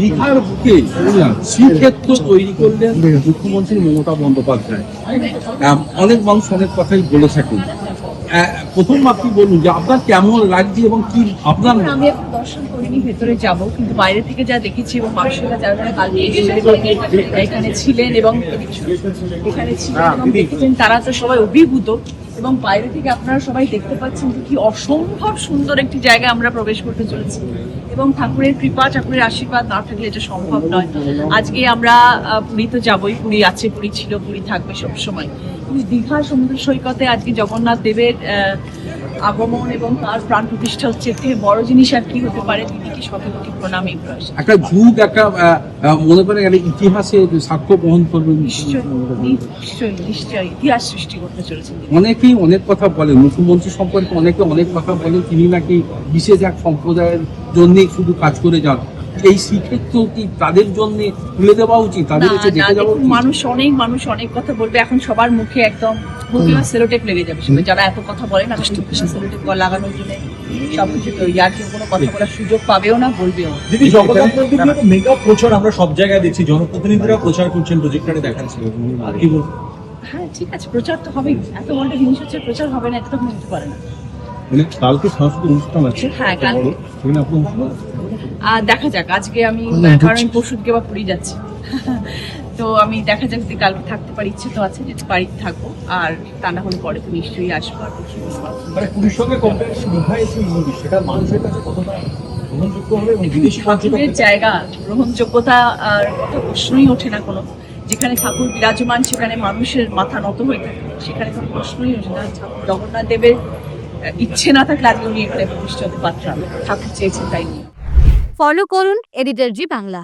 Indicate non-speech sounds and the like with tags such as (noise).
দীঘার বুকে শ্রীক্ষেত্র তৈরি করলেন মুখ্যমন্ত্রী মমতা বন্দ্যোপাধ্যায়। অনেক মানুষ অনেক কথাই বলে থাকেন। প্রথম আপনি বলুন যে আপনার কেমন লাগছে এবং কি আপনার আমি এখন দর্শন করিনি ভেতরে যাব কিন্তু বাইরে থেকে যা দেখেছি এবং মানুষেরা যারা যারা কালকে এখানে ছিলেন এবং এখানে ছিলেন এবং দেখেছেন তারা তো সবাই অভিভূত এবং বাইরে থেকে আপনারা সবাই দেখতে পাচ্ছেন যে কি অসম্ভব সুন্দর একটি জায়গায় আমরা প্রবেশ করতে চলেছি। এবং ঠাকুরের কৃপা ঠাকুরের আশীর্বাদ না থাকলে এটা সম্ভব নয়। আজকে আমরা পুরী তো যাবই পুরী আছে পুরী ছিল পুরী থাকবে সবসময়। কিন্তু দীঘা সমুদ্র সৈকতে আজকে জগন্নাথ দেবের আগমন এবং তার প্রাণ প্রতিষ্ঠা হচ্ছে। থেকে বড় জিনিস আর কি হতে পারে দিদিকে কোটি প্রণাম এই একটা যুগ একটা মনে করেন গেলে ইতিহাসে সাক্ষ্য বহন করবে। নিশ্চয়ই নিশ্চয়ই ইতিহাস সৃষ্টি করতে চলেছেন তিনি। অনেকেই অনেক কথা বলেন মুখ্যমন্ত্রী সম্পর্কে অনেকে অনেক কথা বলেন তিনি নাকি বিশেষ এক সম্প্রদায়ের জন্য শুধু কাজ করে যান। এই শ্রীক্ষেত্র কি তাদের জন্য তুলে দেওয়া উচিত? তাদের না দেখে যাওয়া মানুষ অনেক মানুষ অনেক কথা বলবে। এখন সবার মুখে একদম মুখে সেলোটেপ লেগে যাবে। সবাই যারা এত কথা বলে না সেলোটেপ লাগানোর জন্য সবকিছু তৈরি আর কেউ কোনো কথা বলার সুযোগ পাবেও না বলবেও দিদি জগন্নাথ মন্দির মেগা প্রচার আমরা সব জায়গায় দেখছি। জনপ্রতিনিধিরা প্রচার করছেন প্রজেক্টরে দেখাচ্ছি কি বলব? হ্যাঁ ঠিক আছে প্রচার তো হবেই। এত বড় জিনিস হচ্ছে প্রচার হবে না এটা তো পারে না মানে কালকে সাংস্কৃতিক অনুষ্ঠান আছে হ্যাঁ কালকে। সেখানে আপনি আর দেখা যাক আজকে আমি কারণ দিকে বা পুরী যাচ্ছি। (laughs) তো আমি দেখা যাক যদি কালকে থাকতে পারি ইচ্ছে তো আছে যেতে পারি থাকব আর তা না হলে পরে তো নিশ্চয়ই আসব আর মানে পুরীর সঙ্গে সেটা মানুষের কাছে কতটা ঠাকুরের জায়গা গ্রহণযোগ্যতা আর কথা প্রশ্নই ওঠে না কোনো। যেখানে ঠাকুর বিরাজমান সেখানে মানুষের মাথা নত হয়ে থাকে সেখানে কোনো প্রশ্নই ওঠে না। ঠাকুর জগন্নাথ দেবের ইচ্ছে না থাকলে আজকে উনি এখানে ভবিষ্যৎ হতে ঠাকুর চেয়েছেন তাই নিয়ে। ফলো করুন এডিটার জি বাংলা